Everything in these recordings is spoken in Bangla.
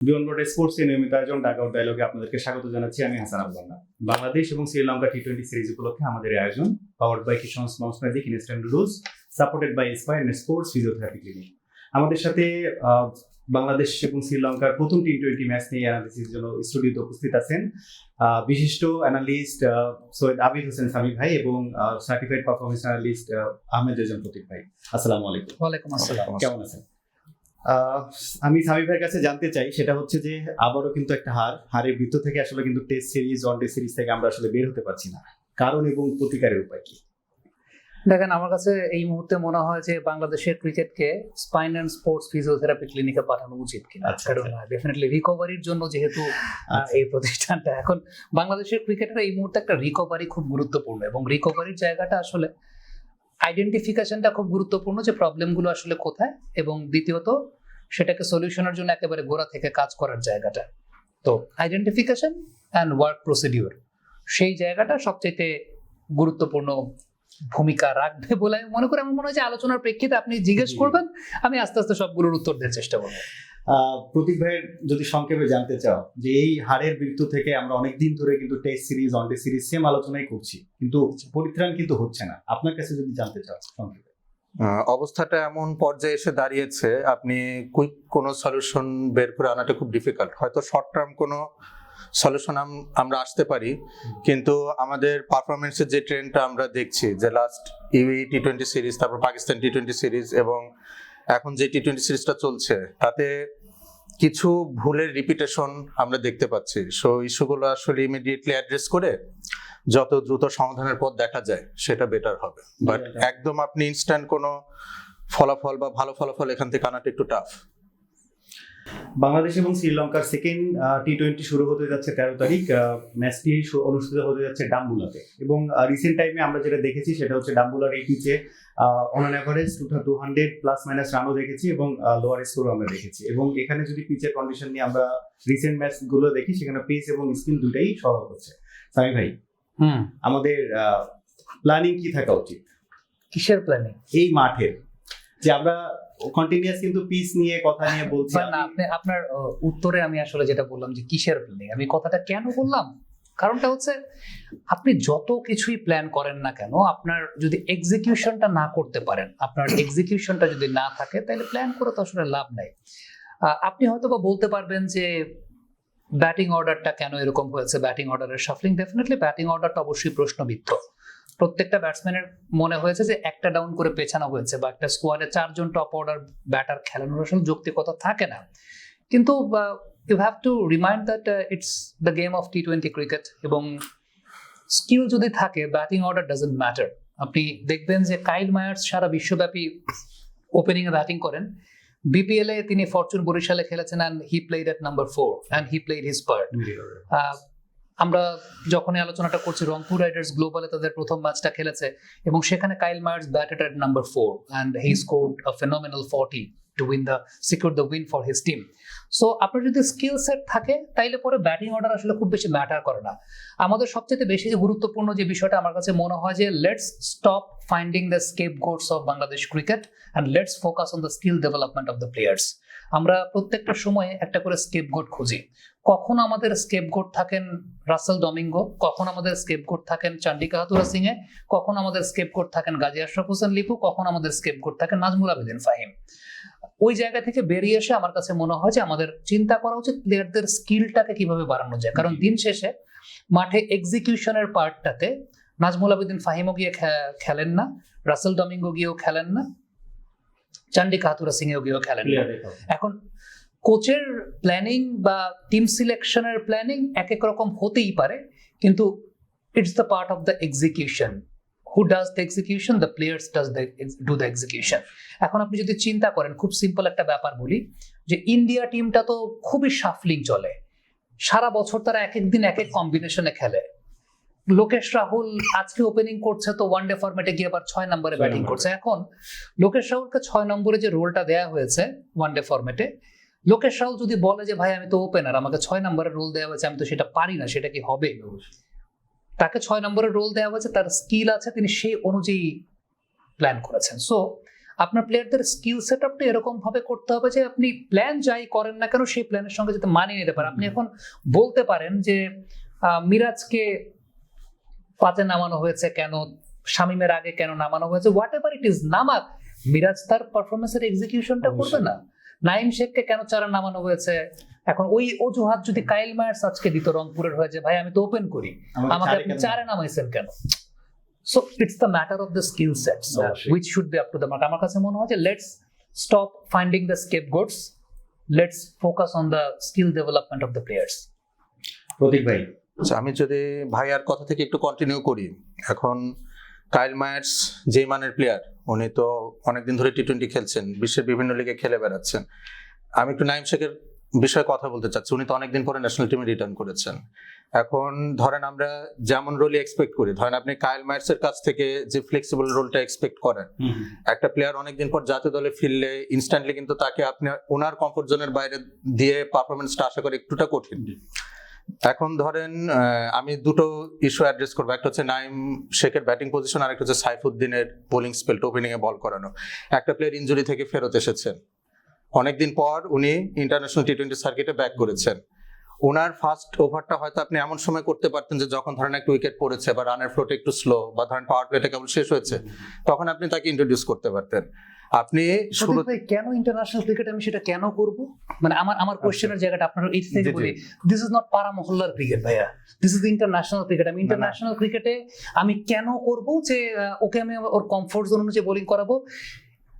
বোর্ড স্পোর্টস নিয়মিত আয়োজন ঢাকা আউট ডায়লগে আপনাদেরকে স্বাগত জানাচ্ছি। আমি হাসান আবদুল্লাহ বাংলাদেশ এবং শ্রীলঙ্কা টি টোয়েন্টি সিরিজ উপলক্ষে আমাদের আয়োজন powered by Kishan smalls magic instant rules supported by aspire sports physiotherapy clinic আমাদের সাথে বাংলাদেশ এবং শ্রীলঙ্কার প্রথম টি টোয়েন্টি ম্যাচ নিয়ে অ্যানালিসিস জন্য স্টুডিওতে উপস্থিত আছেন বিশিষ্ট অ্যানালিস্ট সৈয়দ আবিদ হোসেন সামি ভাই এবং certified performance analyst Ahmed Rezon Protik ভাই। আসসালামু আলাইকুম। ওয়ালাইকুম আসসালাম। কেমন আছেন? আমি সামি ভাইয়ের কাছে জানতে চাই সেটা হচ্ছে যে আবারও কিন্তু একটা হার হারের বৃত্ত থেকে আসলে কিন্তু test series one day series থেকে আমরা আসলে বের হতে পারছি না। কারণ এবং প্রতিকারের উপায় কি? দেখেন আমার কাছে এই মুহূর্তে মনে হয় যে বাংলাদেশের ক্রিকেটকে স্পাইন অ্যান্ড স্পোর্টস ফিজিওথেরাপি ক্লিনিকে পাঠানো উচিত কিনা। আচ্ছা, কারণ ডেফিনেটলি রিকভারির জন্য যেহেতু আচ্ছা। এই প্রতিষ্ঠানটা এখন বাংলাদেশের ক্রিকেটের এই মুহূর্তে একটা রিকভারি খুব গুরুত্বপূর্ণ এবং রিকভারির জায়গাটা আসলে আইডেন্টিফিকেশনটা খুব গুরুত্বপূর্ণ যে প্রবলেমগুলো আসলে কোথায় এবং দ্বিতীয়ত সেটাকে সলিউশনের জন্য একেবারে গোড়া থেকে কাজ করার জায়গাটা। তো আইডেন্টিফিকেশন অ্যান্ড ওয়ার্ক প্রসিডিওর সেই জায়গাটা সবচেয়ে গুরুত্বপূর্ণ ভূমিকা রাখবে বলে আমি মনে করি। আমার মনে হয় যে আলোচনার প্রেক্ষিতে আপনি জিজ্ঞেস করবেন আমি আস্তে আস্তে সবগুলোর উত্তর দেওয়ার চেষ্টা করব। প্রতীক ভাইয়ের যদি সংক্ষেপে জানতে চাও যে এই হারের বৃত্ত থেকে আমরা অনেক দিন ধরে কিন্তু test series one day series same আলোচনাই করছি কিন্তু পরিত্রাণ কিন্তু হচ্ছে না। আপনার কাছে যদি জানতে চাও সংক্ষেপে। অবস্থাটা এমন পর্যায়ে এসে দাঁড়িয়েছে আপনি কুইক কোনো সলিউশন বের করে আনাটা খুব ডিফিকাল্ট হয়তো শর্ট টার্ম কোনো সলিউশন আমরা আসতে পারি কিন্তু আমাদের পারফরমেন্সের যে ট্রেন্ডটা আমরা দেখছি যে last UAE T twenty series তারপর পাকিস্তান টি টোয়েন্টি সিরিজ এবং এখন যে টি টোয়েন্টি সিরিজটা চলছে তাতে কিছু ভুলের রিপিটেশন আমরা দেখতে পাচ্ছি। সো ইস্যুগুলো আসলে ইমিডিয়েটলি অ্যাড্রেস করে যত দ্রুত সমাধানের পথ দেখা যায় সেটা বেটার হবে। বাট একদম আপনি ইনস্ট্যান্ট কোনো ফলাফল বা ভালো ফলাফল এখান থেকে আনাটা একটু টাফ বাংলাদেশ এবং শ্রীলঙ্কার সেকেন্ড টি টোয়েন্টি শুরু হতে যাচ্ছে তেরো তারিখ ম্যাচটি অনুষ্ঠিত হতে যাচ্ছে ডাম্বুলাতে। এবং রিসেন্ট টাইমে আমরা যেটা দেখেছি সেটা হচ্ছে ডাম্বুলার এই পিচে on an average two hundred plus minus রানও দেখেছি এবং লোয়ার স্কোরও আমরা দেখেছি। এবং এখানে যদি পিচের কন্ডিশন নিয়ে আমরা রিসেন্ট ম্যাচগুলো দেখি সেখানে পেস এবং স্কিল দুটাই সহায়ক হচ্ছে। সামি ভাই হুম। আমাদের প্ল্যানিং কি থাকা উচিত? কিসের প্ল্যানিং এই মাঠের। যে আমরা কন্টিনিউয়াস কিন্তু পিচ নিয়ে কথা নিয়ে বলছি না আপনি আপনার উত্তরে আমি আসলে যেটা বললাম যে কিসের প্ল্যানিং আমি কথাটা কেন বললাম? কারণটা হচ্ছে আপনি যত কিছুই প্ল্যান করেন না কেন আপনার যদি এক্সিকিউশনটা না করতে পারেন আপনার এক্সিকিউশনটা যদি না থাকে তাহলে প্ল্যান করে তো আসলে লাভ নাই। আপনি হয়তো বা বলতে পারবেন যে ব্যাটিং অর্ডারটা কেন এরকম হয়েছে? ব্যাটিং অর্ডারের শাফলিং ডেফিনেটলি ব্যাটিং অর্ডারটা অবশ্যই প্রশ্নবিদ্ধ। প্রত্যেকটা ব্যাটসম্যানের মনে হয়েছে যে একটা ডাউন করে পেছানো হয়েছে বা একটা স্কোয়াডে চারজন টপ অর্ডার ব্যাটার খেলানোর আসলে যৌক্তিকতা থাকে না। কিন্তু you have to remind that it's the game of T twenty cricket এবং স্কিল যদি থাকে ব্যাটিং অর্ডার ডাজেন্ট ম্যাটার আপনি দেখবেন যে কাইল মায়ার্স সারা বিশ্বব্যাপী ওপেনিং এ ব্যাটিং করেন। বিপিএল এ তিনি ফরচুন বরিশালে খেলেছেন and he played at number four and he played his part আমরা যখনই আলোচনাটা করছি, রংপুর রাইডার্স গ্লোবালে তাদের প্রথম ম্যাচটা খেলেছে এবং সেখানে Kyle Mayers batted at number four and he scored a phenomenal forty two win the secure the win for his team so আপনার যদি স্কিল সেট থাকে, তাইলে পরে ব্যাটিং অর্ডার আসলে খুব বেশি ম্যাটার করে না। আমাদের সবচেয়ে বেশি যে গুরুত্বপূর্ণ যে বিষয়টা আমার কাছে মনে হয় যে let's stop finding the scapegoats of Bangladesh cricket and let's focus on the skill development of the players আমরা প্রত্যেকটা সময়ে একটা করে স্কেপ গোট খুঁজি। কখন আমাদের স্কেপ গোট থাকেন রাসেল ডমিঙ্গো? কখন আমাদের স্কেপ গোট থাকেন চান্ডিকা হাতুরা এ কখন আমাদের স্কেপ গোট থাকেন গাজী আশরাফ হোসেন লিপু? কখন আমাদের স্কেপ গোট থাকেন নাজমুল আবেদিন ফাহিম? ওই জায়গা থেকে বেরিয়ে এসে আমার কাছে মনে হয় যে আমাদের চিন্তা করা উচিত প্লেয়ারদের স্কিলটাকে কীভাবে বাড়ানো যায়। কারণ দিন শেষে মাঠে এক্সিকিউশনের পার্টটাতে নাজমুল আবেদিন ফাহিমও গিয়ে খেলেন না, রাসেল ডমিঙ্গো গিয়েও খেলেন না। চান্ডিকা হাতুরা সিং এও গিয়েও খেলেন এখন কোচের প্ল্যানিং বা টিম সিলেকশনের প্ল্যানিং এক এক রকম হতেই পারে কিন্তু it's the part of the execution who does the execution the players does the do the execution এখন আপনি যদি চিন্তা করেন খুব সিম্পল একটা ব্যাপার বলি যে ইন্ডিয়া টিমটা তো খুবই সাফলিং চলে। সারা বছর তারা এক এক দিন এক এক কম্বিনেশনে খেলে। লোকেশ রাহুল আজকে ওপেনিং করছে তো ওয়ান ডে ফরম্যাটে গিয়ে আবার ছয় নম্বরে ব্যাটিং করছে। এখন লোকেশ রাহুলকে ছয় নম্বরে যে রোলটা দেয়া হয়েছে ওয়ান ডে ফরম্যাটে লোকেশ রাহুল যদি বলে যে ভাই আমি তো ওপেনার আমাকে ছয় নম্বরের রোল দেওয়া হয়েছে আমি তো সেটা পারি না সেটা কি হবে? তাকে ছয় নম্বরের রোল দেওয়া হয়েছে তার স্কিল আছে তিনি সেই অনুযায়ী প্ল্যান করেছেন। সো আপনার প্লেয়ারদের স্কিল সেট আপটা এরকম ভাবে করতে হবে যে আপনি প্ল্যান যাই করেন না কেন সেই প্ল্যানের সঙ্গে যাতে মানিয়ে নিতে পারেন। আপনি এখন বলতে পারেন যে মিরাজকে পাতে নামানো হয়েছে কেন? শামিমের আগে কেন নামানো হয়েছে? হোয়াট এভার ইট ইজ নামাক। মিরাজ তার পারফরমেন্সের এক্সিকিউশনটা করবে। না। নাইম শেখকে কেন চারা নামানো হয়েছে? এখন ওই অজুহাত যদি কাইল মায়ার্স আজকে দিত রংপুরের হয়ে যে ভাই আমি তো ওপেন করি। আমাকে আপনি চারে নামাইছেন কেন? So it's the matter of the skill set. Which should be up to the mark আমার কাছে মনে হয় যে let's stop finding the scapegoats let's focus on the skill development of the players Protik ভাই আমি যদি ভাইয়ার কথা থেকে একটু কন্টিনিউ করি। এখন কাইল মায়ার্স যে মানের প্লেয়ার উনি তো অনেকদিন ধরে টি টোয়েন্টি খেলছেন বিশ্বের বিভিন্ন লিগে খেলে বেড়াচ্ছেন। আমি একটু নাইম শেখের বিষয়ে কথা বলতে চাচ্ছি উনি তো অনেকদিন পরে ন্যাশনাল টিমে রিটার্ন করেছেন। এখন ধরেন আমরা যেমন রোলই এক্সপেক্ট করি ধরেন আপনি কাইল মায়ার্সের কাছ থেকে যে ফ্লেক্সিবল রোলটা এক্সপেক্ট করেন একটা প্লেয়ার অনেকদিন পর জাতীয় দলে ফিরলে ইনস্ট্যান্টলি কিন্তু তাকে আপনি ওনার কমফোর্ট জোনের বাইরে দিয়ে পারফরমেন্সটা আশা করি একটুটা কঠিন। এখন ধরেন আমি দুটো ইস্যু অ্যাড্রেস করব। একটা হচ্ছে নাইম শেখের ব্যাটিং পজিশন আর একটা হচ্ছে সাইফুদ্দিনের বোলিং স্পেল ওপেনিং এ বল করানো। একটা প্লেয়ার ইনজুরি থেকে ফেরত এসেছেন। অনেকদিন পর উনি ইন্টারন্যাশনাল টি টোয়েন্টি সার্কিটে ব্যাক করেছেন। ওনার ফার্স্ট ওভারটা হয়তো আপনি এমন সময় করতে পারতেন যে যখন ধরেন একটা উইকেট পড়েছে বা রানের ফ্লোটা একটু স্লো বা ধরেন পাওয়ার প্লেটা কেবল শেষ হয়েছে, তখন আপনি তাকে ইন্ট্রোডিউস করতে পারতেন। আপনি শুরু কেন ইন্টারন্যাশনাল ক্রিকেট আমি সেটা কেন করব? মানে আমার আমার কোশ্চেনের জায়গাটা আপনার এই থেকে। বলি দিস ইজ নট পাড়া মহল্লার ক্রিকেট ভাইয়া দিস ইজ ইন্টারন্যাশনাল ক্রিকেট আমি ইন্টারন্যাশনাল ক্রিকেটে আমি কেন করব যে ওকে আমি ওর কমফোর্ট জোন অনুযায়ী বোলিং করাবো?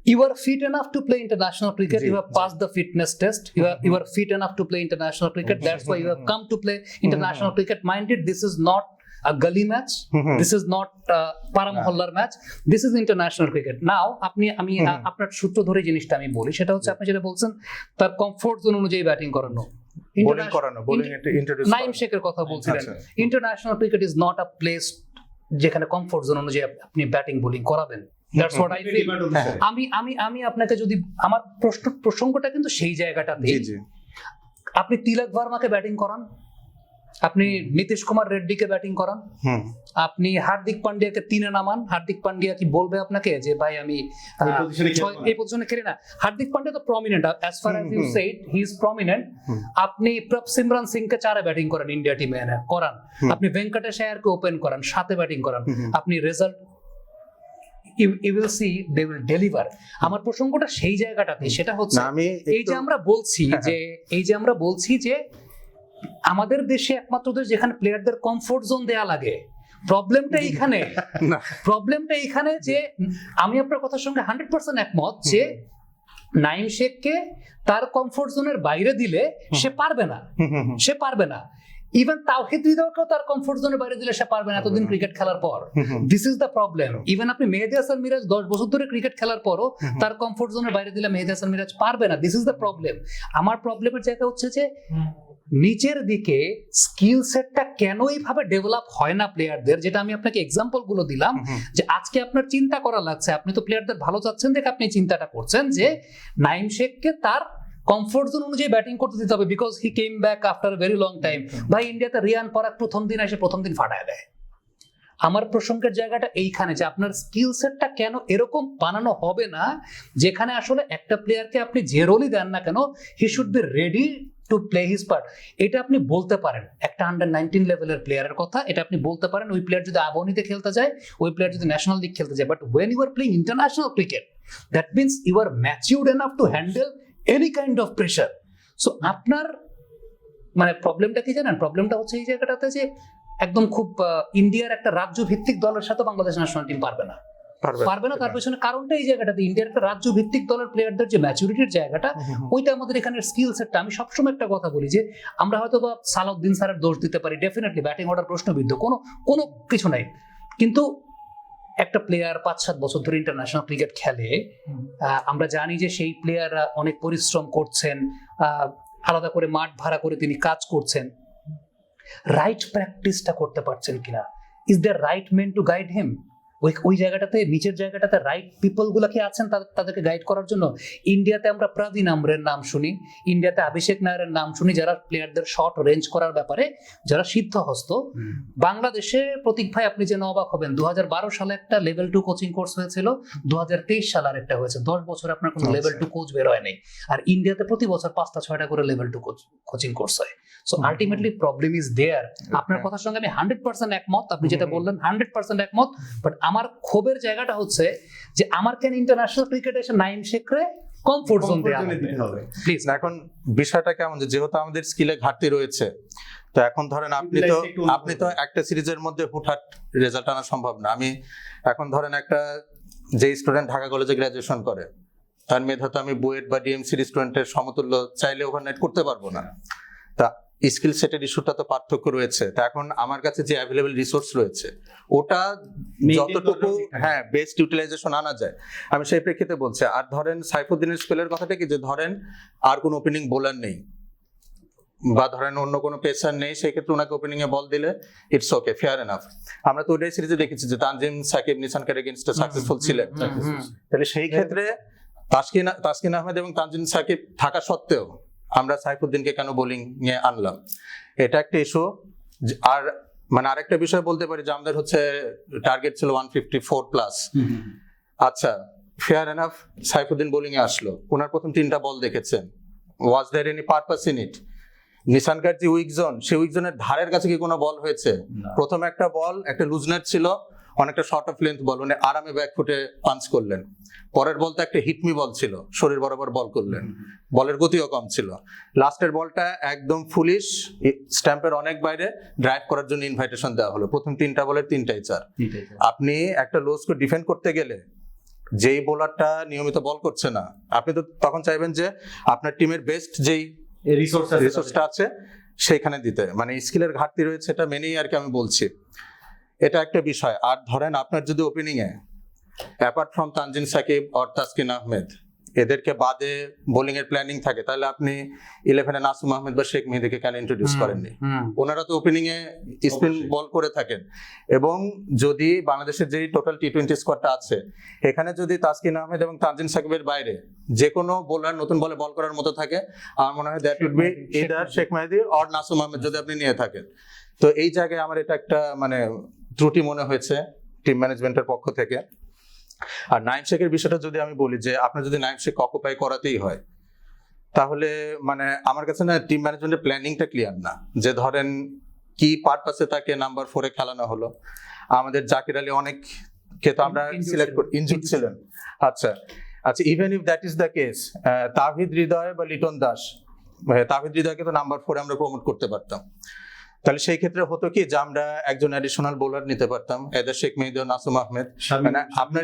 You are fit enough to play international cricket you have. Pass the fitness test you are you are fit enough to play international cricket that's why you have come to play international cricket minded this is not a gully match. This is not পারা মহল্লার match this is international cricket now আপনি আমি। আ- আপনার সূত্র ধরে জিনিসটা আমি বলি সেটা হচ্ছে আপনি যেটা বলছেন তার কমফোর্ট জোন অনুযায়ী ব্যাটিং করানো। বোলিং International- করানো বোলিং ইন্ট্রোডিউস নাইম শেখের কথা বলছিলেন। আচ্ছা। International cricket is not a place যেখানে কমফোর্ট জোন অনুযায়ী আপ- আপনি ব্যাটিং বোলিং করাবেন। That's what I feel. আমি আমি আমি আপনাকে যদি আমার প্রশ্ন প্রসঙ্গটা কিন্তু সেই জায়গাটাতে আপনি তিলক ভার্মাকে ব্যাটিং করান? আপনি নীতিশ কুমার রেড্ডিকে ব্যাটিং করান। আপনি হার্দিক পান্ডিয়াকে তিনে নামান। হার্দিক পান্ডিয়া কি বলবে আপনাকে যে ভাই আমি এই পজিশনে খেলি না। হার্দিক পান্ডিয়া তো prominent as far as you said he is prominent আপনি প্রপ সিমরান সিং কে চারে ব্যাটিং করান ইন্ডিয়া টিমে এনে করান। আপনি ভেঙ্কটেশ আয়ারকে ওপেন করান সাথে ব্যাটিং করান। আপনি result you will see they will deliver আমার প্রসঙ্গটা সেই জায়গাটাতে সেটা হচ্ছে এই যে আমরা বলছি হ্যাঁ, যে এই যে আমরা বলছি যে আমাদের দেশে একমাত্র দেশ যেখানে প্লেয়ারদের কমফোর্ট জোন দেয়া লাগে। প্রবলেমটা এইখানে। প্রবলেমটা এইখানে যে আমি আপনার কথার সঙ্গে হান্ড্রেড পার্সেন্ট একমত যে নাইম শেখকে তার কমফোর্ট জোনের বাইরে দিলে সে পারবে না। সে পারবে না। ইভেন তাওহিদ হৃদয়কেও তার কমফোর্ট জোনের বাইরে দিলে সে পারবে না এতদিন ক্রিকেট খেলার পর। This is the problem even আপনি মেহেদি হাসান মিরাজ দশ বছর ধরে ক্রিকেট খেলার পরও তার কমফোর্ট জোনের বাইরে দিলে মেহেদি হাসান মিরাজ পারবে না। দিস ইজ দ্য প্রবলেম আমার প্রবলেমের জায়গা হচ্ছে যে নিচের দিকে স্কিল সেটটা কেন এইভাবে ডেভেলপ হয় না প্লেয়ারদের যেটা আমি আপনাকে এক্সাম্পলগুলো দিলাম। যে আজকে আপনার চিন্তা করা লাগছে আপনি তো প্লেয়ারদের ভালো চাচ্ছেন দেখে আপনি চিন্তাটা করছেন যে নাইম শেখকে তার কমফোর্ট জোন অনুযায়ী ব্যাটিং করতে দিতে হবে because he came back after very long time ভাই ইন্ডিয়াতে রিয়ান পরাগ প্রথম দিন এসে প্রথম দিন ফাটায় দেয়। আমার প্রসঙ্গের জায়গাটা এইখানে যে আপনার স্কিল সেটটা কেন এরকম বানানো হবে না যেখানে আসলে একটা প্লেয়ারকে আপনি যে রোলই দেন না কেন he should be ready to play his part এটা আপনি বলতে পারেন। একটা আন্ডার নাইনটিন লেভেলের প্লেয়ারের কথা, এটা আপনি বলতে পারেন, ওই প্লেয়ার যদি আবহনীতে খেলতে যায়, ওই প্লেয়ার যদি ন্যাশনাল লিগ খেলতে যায় but when you are playing international cricket that means you are matured enough to handle any kind of pressure so আপনার মানে প্রবলেমটা কি জানেন? প্রবলেমটা হচ্ছে এই জায়গাটাতে যে, একদম খুব ইন্ডিয়ার একটা রাজ্য ভিত্তিক দলের সাথে বাংলাদেশ ন্যাশনাল টিম পারবে না। পারবে না তার পেছনে কারণটা এই জায়গাটাতে। ইন্ডিয়ার একটা রাজ্য ভিত্তিক দলের প্লেয়ারদের যে ম্যাচুরিটির জায়গাটা। ওইটা আমাদের এখানে স্কিল সেটটা আমি সবসময় একটা কথা বলি যে আমরা হয়তো বা সালাউদ্দিন স্যারের দোষ দিতে পারি ডেফিনেটলি ব্যাটিং অর্ডার প্রশ্নবিদ্ধ কোনো কোনো কিছু নাই। কিন্তু একটা প্লেয়ার পাঁচ সাত বছর ধরে ইন্টারন্যাশনাল ক্রিকেট খেলে আহ, আমরা জানি যে সেই প্লেয়াররা অনেক পরিশ্রম করছেন আহ, আলাদা করে মাঠ ভাড়া করে তিনি কাজ করছেন। রাইট প্র্যাকটিসটা করতে পারছেন কিনা? Is the right men to guide him ওই ওই জায়গাটাতে নিচের জায়গাটাতে রাইট কি আছেন তাদেরকে গাইড করার জন্য? ইন্ডিয়াতে আমরা আমরের নাম শুনি। ইন্ডিয়াতে অভিষেক নায়ারের নাম শুনি যারা প্লেয়ারদের শর্ট রেঞ্জ করার ব্যাপারে যারা সিদ্ধহস্ত। বাংলাদেশে প্রতীক ভাই আপনি যেন অবাক হবেন দু সালে একটা লেভেল টু কোচিং কোর্স হয়েছিল দু সালে আর একটা হয়েছে। দশ বছর আপনার কোনো। লেভেল টু কোচ বের হয় নাই। আর ইন্ডিয়াতে প্রতি বছর পাঁচটা ছয়টা করে লেভেল টু কোচিং কোর্স হয়। So ultimately problem is there আপনার। কথার সঙ্গে আমি হান্ড্রেড পার্সেন্ট একমত। আপনি যেটা বললেন হান্ড্রেড পার্সেন্ট একমত। বাট আমার ক্ষোভের জায়গাটা হচ্ছে যে আমার কেন ইন্টারন্যাশনাল ক্রিকেটে এসে নাইম শেখরে কমফোর্ট জোন দিতে হবে। প্লিজ না, এখন বিষয়টা কেমন যে যেহেতু আমাদের স্কিলে ঘাটতি রয়েছে তো এখন ধরেন আপনি তো আপনি তো একটা সিরিজের মধ্যে হুটহাট রেজাল্ট আনা সম্ভব না। আমি এখন ধরেন একটা যে স্টুডেন্ট ঢাকা কলেজে গ্রাজুয়েশন করে তার মেধা তো আমি বুয়েট বা ডিএমসি স্টুডেন্টের সমতুল্য চাইলে ওভারনাইট করতে পারব না। তা স্কিল সেটের ইস্যুটা তো পার্থক্য রয়েছে। তা এখন আমার কাছে যে অ্যাভেলেবল রিসোর্স রয়েছে ওটা যতটুকু হ্যাঁ বেস্ট ইউটিলাইজেশন আনা যায়। আমি সেই প্রেক্ষিতে বলছি আর ধরেন সাইফুদ্দিনের স্পেলের কথাটা কি যে ধরেন আর কোনো ওপেনিং বোলার নেই বা ধরেন অন্য কোনো পেসার নেই সেই ক্ষেত্রে ওনাকে ওপেনিং এ বল দিলে ইটস ওকে ফেয়ার এনাফ আমরা তো ওটাই সিরিজে দেখেছি যে তানজিম সাকিব নিসানকার এগেনস্টে সাকসেসফুল ছিলেন। তাহলে সেই ক্ষেত্রে তাসকিন তাসকিন আহমেদ এবং তানজিম সাকিব থাকা সত্ত্বেও আমরা সাইফুদ্দিনকে কেন বোলিং নিয়ে আনলাম? এটা একটা ইস্যু আর মানে আরেকটা বিষয় বলতে পারি যে আমাদের হচ্ছে টার্গেট ছিল ওয়ান ফিফটি ফোর প্লাস আচ্ছা ফেয়ার এনাফ সাইফুদ্দিন বোলিং এ আসলো। ওনার প্রথম তিনটা বল দেখেছেন। Was there any purpose in it নিসানকার যে উইক জোন সেই উইক জোনের ধারের কাছে কি কোনো বল হয়েছে? প্রথম একটা বল একটা লুজনার ছিল। অনেকটা শর্ট অফ লেন্থ বল উনি আরামে ব্যাক ফুটে পাঞ্চ করলেন। পরের বল তো একটা হিটমি বল ছিল শরীর বরাবর বল করলেন। বলের গতিও কম ছিল। লাস্টের বলটা একদম ফুলিশ স্ট্যাম্পের অনেক বাইরে ড্রাইভ করার জন্য ইনভাইটেশন দেওয়া হলো। প্রথম তিনটা বলের তিনটাই চার। আপনি একটা লো স্কোর ডিফেন্ড করতে গেলে যেই বোলারটা নিয়মিত বল করছে না আপনি তো তখন চাইবেন যে আপনার টিমের বেস্ট যেই রিসোর্স রিসোর্সটা আছে সেইখানে দিতে। মানে স্কিলের ঘাটতি রয়েছে এটা মেনেই আর কি আমি বলছি। এটা একটা বিষয়। আর ধরেন আপনার যদি opening A apart from Tanzim Sakib or Taskin Ahmed এদেরকে বাদে বোলিং এর প্ল্যানিং থাকে তাহলে আপনি ইলেভেনে নাসুম আহমেদ বা শেখ মেহেদিকে কেন ইন্ট্রোডিউস করেননি? ওনারা তো ওপেনিং এ স্পিন বল করে থাকেন। এবং যদি বাংলাদেশের যে টোটাল টি টোয়েন্টি স্কোয়াডটা আছে এখানে যদি তাসকিন আহমেদ এবং তানজিন সাকিবের বাইরে যে কোনো বোলার নতুন বলে বল করার মতো থাকে আমার মনে হয় that would be either Sheikh Mehedi or Nasum Ahmed যদি আপনি নিয়ে থাকেন। তো এই জায়গায় আমার এটা একটা মানে ত্রুটি মনে হয়েছে টিম ম্যানেজমেন্টের পক্ষ থেকে। আর নাইম শেখের বিষয়টা যদি আমি বলি যে আপনার যদি নাইম শেখ অকুপাই করাতেই হয় তাহলে মানে আমার কাছে না টিম ম্যানেজমেন্টের প্ল্যানিংটা ক্লিয়ার না। যে ধরেন কি পারপাসে তাকে নাম্বার ফোরে খেলানো হলো। আমাদের জাকির আলী অনেক কে তো আমরা সিলেক্ট ছিলেন। ইনজুড ছিলেন। আচ্ছা আচ্ছা even if that is the case Towhid Hridoy বা লিটন দাস তাহিদ হৃদয়কে তো নাম্বার ফোরে আমরা প্রমোট করতে পারতাম। তাহলে সেই ক্ষেত্রে হতো কি যে আমরা একজন অ্যাডিশনাল বোলার নিতে পারতাম এদের শেখ মেহেদি নাসুম আহমেদ মানে আপনার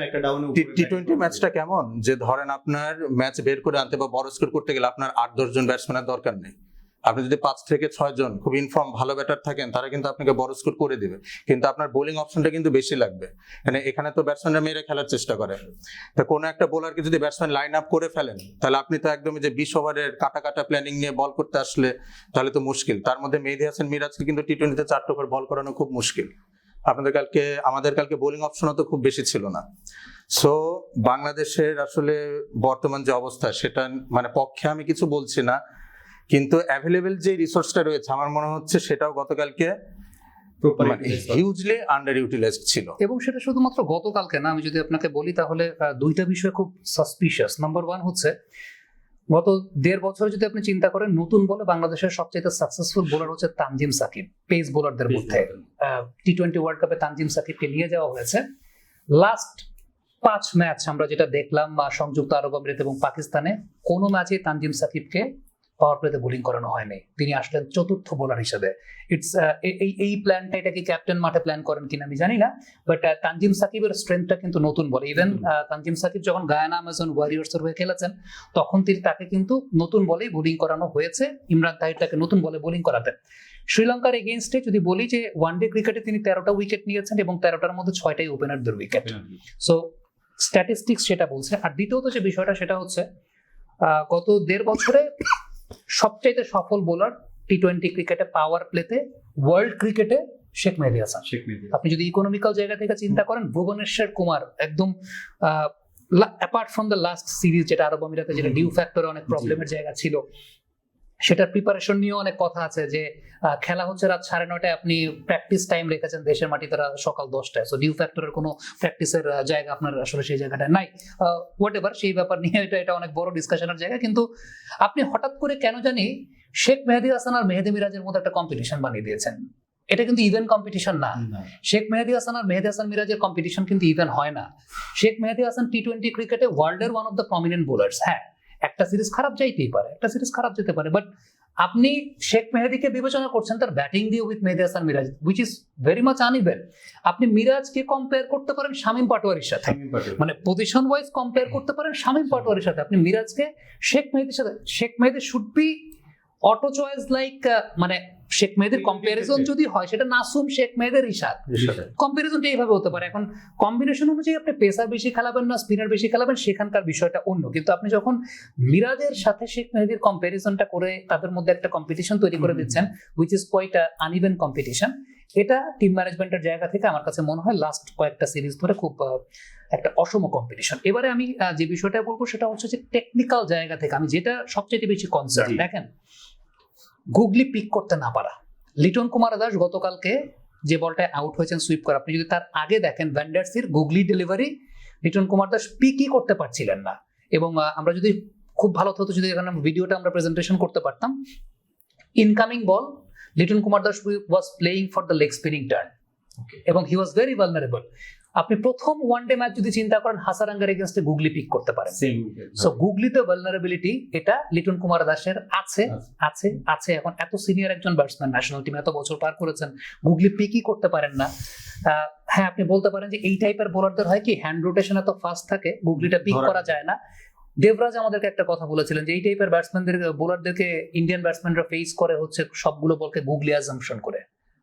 টি টোয়েন্টি ম্যাচটা কেমন? যে ধরেন আপনার ম্যাচ বের করে আনতে বা বড় স্কোর করতে গেলে আপনার আট দশজন ব্যাটসম্যানের দরকার নেই। আপনি যদি পাঁচ থেকে ছয় জন খুব ইনফর্ম ভালো ব্যাটার থাকেন, তারা কিন্তু আপনাকে বড় স্কোর করে দিবে। কিন্তু আপনার বোলিং অপশনটা কিন্তু বেশি লাগবে। মানে এখানে তো ব্যাটসম্যানরা মেরে খেলার চেষ্টা করে। তো কোনো একটা বোলারকে যদি ব্যাটসম্যান লাইন আপ করে ফেলেন, তাহলে আপনি তো একদমই যে বিশ ওভারের কাটা কাটা প্ল্যানিং নিয়ে বল করতে আসলে তাহলে তো মুশকিল। তার মধ্যে মেহেদি হাসান মিরাজকে কিন্তু টি টোয়েন্টিতে চারটে করে বল করানো খুব মুশকিল। আপনাদের কালকে, আমাদের কালকে বোলিং অপশনও তো খুব বেশি ছিল না। সো বাংলাদেশের আসলে বর্তমান যে অবস্থা, সেটা মানে পক্ষে আমি কিছু বলছি না। কিন্তু অ্যাভেলেবেল যে রিসোর্সটা রয়েছে আমার মনে হচ্ছে সেটাও গতকালকে হিউজলি আন্ডার ইউটিলাইজড ছিল। এবং সেটা শুধুমাত্র গতকালকে না আমি যদি আপনাকে বলি তাহলে দুইটা বিষয় খুব সাসপিশিয়াস নাম্বার ওয়ান হচ্ছে গত দেড় বছর যদি আপনি চিন্তা করেন নতুন বলে বাংলাদেশের সবচেয়ে সাকসেসফুল বোলার হচ্ছে তানজিম সাকিব পেস বোলারদের মধ্যে। টি টোয়েন্টি ওয়ার্ল্ড কাপে তানজিম সাকিবকে নিয়ে যাওয়া হয়েছে। লাস্ট পাঁচ ম্যাচ আমরা যেটা দেখলাম সংযুক্ত আরব আমিরাত এবং পাকিস্তানে কোনো ম্যাচে তানজিম সাকিবকে পাওয়ার প্লেতে বোলিং করানো হয়নি। তিনি আসলেন চতুর্থ বোলার হিসেবে। ইটস এই এই প্ল্যানটা এটা কি ক্যাপ্টেন মাঠে প্ল্যান করেন কিনা আমি জানি না বাট তানজিম সাকিবের স্ট্রেংথটা কিন্তু নতুন বলে। ইভেন তানজিম সাকিব যখন গায়ানা আমাজন ওয়ারিয়ার্স এর হয়ে খেলেছেন তখন তিনি তাকে কিন্তু নতুন বলেই বোলিং করানো হয়েছে। ইমরান তাহির তাকে নতুন বলে বোলিং করাতেন। শ্রীলঙ্কার এগেনস্টে যদি বলি যে ওয়ানডে ক্রিকেটে তিনি তেরোটা উইকেট নিয়েছেন এবং তেরোটার মধ্যে ছয়টাই ওপেনারদের উইকেট সো স্ট্যাটিস্টিক্স সেটা বলছে। আর দ্বিতীয়ত যে বিষয়টা সেটা হচ্ছে আহ, গত দেড় বছরে সবচাইতে সফল বোলার টি টোয়েন্টি ক্রিকেটে পাওয়ার প্লেতে ওয়ার্ল্ড ক্রিকেটে শেখ মেহেদি হাসান। আপনি যদি ইকোনমিক্যাল জায়গা থেকে চিন্তা করেন ভুবনেশ্বর কুমার একদম apart from the last series যেটা আরব আমিরাতে যেটা ডিউ ফ্যাক্টরে অনেক প্রবলেমের জায়গা ছিল সেটার প্রিপারেশন নিয়ে অনেক কথা আছে যে খেলা হচ্ছে রাত সাড়ে নটায় আপনি প্র্যাকটিস টাইম রেখেছেন দেশের মাটিতে রাত সকাল দশটায়। সো ডিউ ফ্যাক্টরের কোনো প্র্যাকটিসের জায়গা আপনার আসলে সেই জায়গাটা নাই। হোয়াট এভার সেই ব্যাপার নিয়ে এটা এটা অনেক বড় ডিসকাশনের জায়গা। কিন্তু আপনি হঠাৎ করে কেন জানি শেখ মেহেদি হাসান আর মেহেদি মিরাজের মধ্যে একটা কম্পিটিশন বানিয়ে দিয়েছেন। এটা কিন্তু ইভেন কম্পিটিশন না। না। শেখ মেহেদি হাসান আর মেহেদি হাসান মিরাজের কম্পিটিশন কিন্তু ইভেন হয় না। শেখ মেহেদি হাসান টি টোয়েন্টি ক্রিকেটে ওয়ার্ল্ডের one of the prominent bowlers হ্যাঁ। একটা সিরিজ খারাপ যাইতেই পারে একটা সিরিজ খারাপ যেতে পারে বাট আপনি শেখ মেহেদিকে বিবেচনা করছেন তার ব্যাটিং দিয়ে with Mehedi Hasan Miraz which is very much uneven আপনি মিরাজকে কম্পেয়ার করতে পারেন শামীম পাটোয়ারির সাথে। মানে পজিশন ওয়াইজ কম্পেয়ার করতে পারেন শামীম পাটোয়ারির সাথে। আপনি মিরাজকে শেখ মেহেদির সাথে Sheikh Mehedi should be auto choice like মানে শেখ মেহেদির কম্পারিজন যদি হয় সেটা নাসুম শেখ মেহেদের ইশাদ কম্পারিজনটা এইভাবে হতে পারে। এখন কম্বিনেশন অনুযায়ী আপনি পেসার বেশি খেলাবেন না স্পিনার বেশি খেলাবেন সেখানকার বিষয়টা অন্য। কিন্তু আপনি যখন মিরাজের সাথে শেখ মেহেদির কম্পারিজনটা করে তাদের মধ্যে একটা কম্পিটিশন তৈরি করে দিচ্ছেন which is quite uneven competition এটা টিম ম্যানেজমেন্টের জায়গা থেকে আমার কাছে মনে হয় লাস্ট কয়েকটা সিরিজ ধরে খুব একটা অসম কম্পিটিশন এবারে আমি যে বিষয়টা বলব সেটা হচ্ছে যে টেকনিক্যাল জায়গা থেকে আমি যেটা সবচেয়ে বেশি কনসার্ন দেখেন? গুগলি পিক করতে না পারা। লিটন কুমার দাস গতকালকে যে বলটায় আউট হয়েছেন সুইপ করে আপনি যদি তার আগে দেখেন ভ্যান্ডার্সির গুগলি ডেলিভারি লিটন কুমার দাস পিকই করতে পারছিলেন না। এবং আমরা যদি খুব ভালো হতো যদি এখানে ভিডিওটা আমরা প্রেজেন্টেশন করতে পারতাম। Incoming ball Litton Kumar Das was playing for the leg spinning turn এবং হি ওয়াজ ভেরি ভালনারেবল আপনি প্রথম ওয়ান ডে ম্যাচ যদি চিন্তা করেন হাসারাঙ্গার এগেনস্টে গুগলি পিক করতে পারেন. সো গুগলিতে ভালনারেবিলিটি এটা লিটন কুমার দাসের আছে আছে। আছে এখন এত সিনিয়র একজন ব্যাটসম্যান ন্যাশনাল টিম এত বছর পার করেছেন গুগলি পিকই করতে পারেন না। হ্যাঁ আপনি বলতে পারেন যে এই টাইপের বোলারদের হয় কি হ্যান্ড রোটেশন এত ফাস্ট থাকে গুগলিটা পিক করা যায় না। দেবরাজ আমাদেরকে একটা কথা বলেছিলেন যে এই টাইপের ব্যাটসম্যানদের বোলারদেরকে ইন্ডিয়ান ব্যাটসম্যানরা ফেস করে হচ্ছে সবগুলো বলকে গুগলি অ্যাজাম্পশন করে।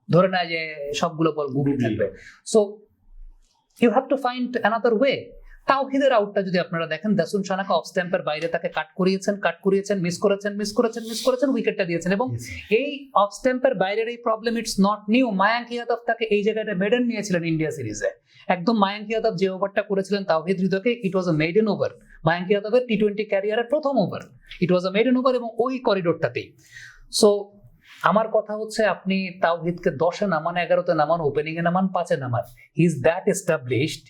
ধরে নেয় যে সবগুলো বল গুগলি। থাকবে। So you have to find another way তাওহিদের আউটটা যদি আপনারা দেখেন দাসুন সানাকা অফ স্ট্যাম্পের বাইরে তাকে কাট করিয়েছেন কাট করিয়েছেন মিস করেছেন মিস করেছেন মিস করেছেন উইকেটটা দিয়েছেন এবং এই অফ স্ট্যাম্পের বাইরের এই problem it's not new Mayank Yadav তাকে এই জায়গাটা মেডেন নিয়েছিলেন ইন্ডিয়া সিরিজে একদম মায়াঙ্ক ইয়াদব যে ওভারটা করেছিলেন তাওহিদ হৃদয়কে it was a maiden over Mayank ইয়াদবের T twenty ক্যারিয়ারের প্রথম over it was a maiden over এবং ওই করিডোরটাতেই সো আমার কথা হচ্ছে আপনি তাওহিদকে দশে নামান এগারোতে নামান ওপেনিং এ নামান পাঁচে নামান। হি ইজ দ্যাট এস্টাবলিশড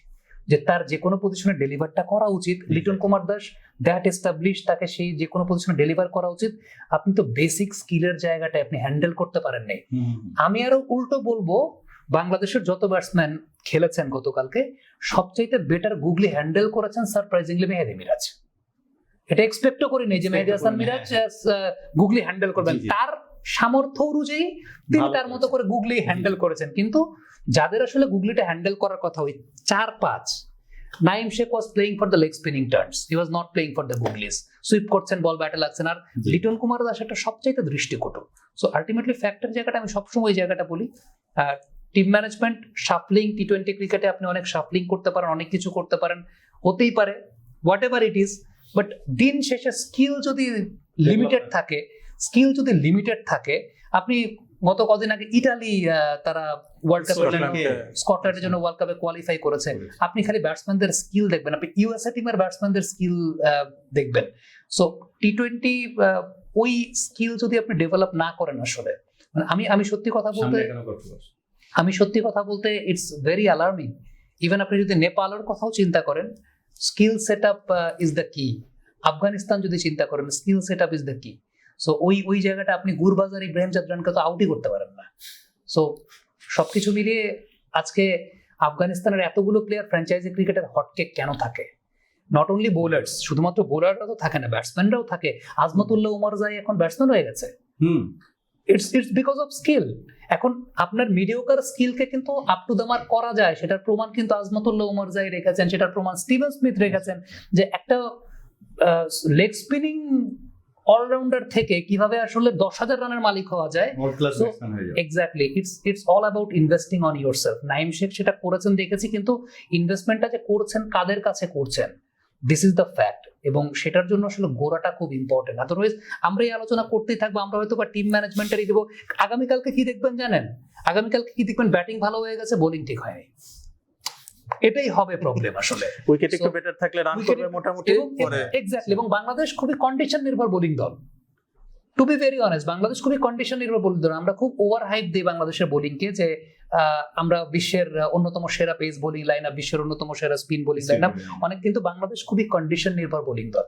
যে তার যে কোনো পজিশনে ডেলিভারটা করা উচিত। লিটন কুমার দাস দ্যাট এস্টাবলিশ তাকে সেই যে কোনো পজিশনে ডেলিভার করা উচিত। আপনি তো বেসিক স্কিলের জায়গাটা আপনি হ্যান্ডেল করতে পারেন নাই। আমি আরও উল্টো বলব বাংলাদেশের যত ব্যাটসম্যান খেলেছেন গতকালকে সবচাইতে বেটার গুগলি হ্যান্ডেল করেছেন সারপ্রাইজিংলি মেহেদি মিরাজ। এটা এক্সপেক্টও করিনি যে মেহেদি হাসান মিরাজ গুগলি হ্যান্ডেল করবেন। তার সামর্থ্য অনুযায়ী তিনি তার মতো করে গুগলি হ্যান্ডেল করেছেন। কিন্তু যাদের আসলে গুগলিটা হ্যান্ডেল করার কথা ওই চার পাঁচ Naim Sheikh was playing for the leg spinning turns he was not playing for the googlies sweep করছেন বল ব্যাটে লাগছেন আর। লিটন কুমার দাস একটা সবচাইতে দৃষ্টিকটু। সো আলটিমেটলি ফ্যাক্টর জায়গাটা আমি সবসময় এই জায়গাটা বলি। আর team management shuffling T twenty ক্রিকেটে আপনি অনেক শাফলিং করতে পারেন অনেক কিছু করতে পারেন হতেই পারে whatever it is but দিন শেষে স্কিল যদি লিমিটেড থাকে স্কিল যদি লিমিটেড থাকে আপনি গত কদিন আগে ইটালি তারা ওয়ার্ল্ড কাপের জন্য স্কটল্যান্ডের জন্য ওয়ার্ল্ড কাপে কোয়ালিফাই করেছে। আপনি খালি ব্যাটসম্যানদের স্কিল দেখবেন আপনি ইউএসএ টিমের ব্যাটসম্যানদের স্কিল দেখবেন। সো টি টোয়েন্টি ওই স্কিল যদি আপনি ডেভেলপ না করেন আসলে মানে আমি আমি সত্যি কথা বলতে আমি সত্যি কথা বলতে ইটস ভেরি অ্যালার্মিং ইভেন আপনি যদি নেপালের কথাও চিন্তা করেন skill set up is the key Afghanistan যদি চিন্তা করেন skill set up is the key so ওই ওই জায়গাটা আপনি গুরবাজার ইব্রাহিম চাদ্রানকে তো আউটই করতে পারেন না। সো সবকিছু মিলিয়ে আজকে আফগানিস্তানের এতগুলো প্লেয়ার ফ্র্যাঞ্চাইজি ক্রিকেটের হটকেক কেন থাকে? নট অনলি বোলার্স শুধুমাত্র বোলাররা তো থাকে না ব্যাটসম্যানরাও থাকে। আজমতুল্লাহ উমর জাই এখন ব্যাটসম্যান হয়ে গেছে। হুম। It's it's because of skill এখন আপনার মিডিওকার স্কিলকে কিন্তু আপ টু দ্য মার্ক করা যায়। সেটার প্রমাণ কিন্তু আজমতুল্লাহ উমর জাই রেখেছেন সেটার প্রমাণ স্টিভেন স্মিথ রেখেছেন যে একটা লেগ স্পিনিং অলরাউন্ডার থেকে কীভাবে আসলে দশ হাজার রানের মালিক হওয়া যায়। Exactly it's it's all about investing on your self Naim Sheikh সেটা করেছেন দেখেছি কিন্তু ইনভেস্টমেন্টটা যে করছেন কাদের কাছে করছেন? দিস ইজ দ্য ফ্যাক্ট এবং সেটার জন্য আসলে গোড়াটা খুব ইম্পর্টেন্ট আদারওয়াইজ আমরা এই আলোচনা করতেই থাকব আমরা হয়তো বা টিম ম্যানেজমেন্টেরই দেবো। আগামীকালকে কি দেখবেন জানেন? আগামীকালকে কি দেখবেন? ব্যাটিং ভালো হয়ে গেছে বোলিং ঠিক হয়নি। এটাই হবে প্রবলেম আসলে। উইকেট একটু বেটার থাকলে রান করবে মোটামুটি পরে। এক্স্যাক্টলি এবং বাংলাদেশ খুবই কন্ডিশন নির্ভর বোলিং দল। To be very honest Bangladesh খুবই কন্ডিশন নির্ভর বোলিং দল। আমরা খুব ওভার হাইপ দিই বাংলাদেশের বোলিংকে যে আমরা বিশ্বের অন্যতম সেরা পেস বোলিং লাইন আপ বিশ্বের অন্যতম সেরা স্পিন বোলিং লাইন আপ অনেক কিন্তু বাংলাদেশ খুবই কন্ডিশন নির্ভর বোলিং দল।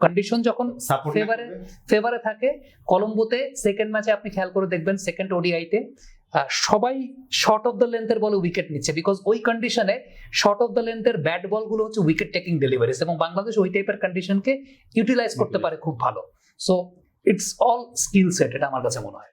কন্ডিশন যখন Favour-এ- ফেভারে থাকে কলম্বোতে সেকেন্ড ম্যাচে আপনি খেয়াল করে দেখবেন সেকেন্ড ওডিআইতে সবাই শর্ট অফ দ্য লেন্থের বলে উইকেট নিচ্ছে। বিকজ ওই কন্ডিশনে শর্ট অফ দ্য লেন্থের ব্যাট বলগুলো হচ্ছে উইকেট টেকিং ডেলিভারিস এবং বাংলাদেশ ওই টাইপের কন্ডিশনকে ইউটিলাইজ করতে পারে খুব ভালো। So it's all skill set এটা আমার কাছে মনে হয়।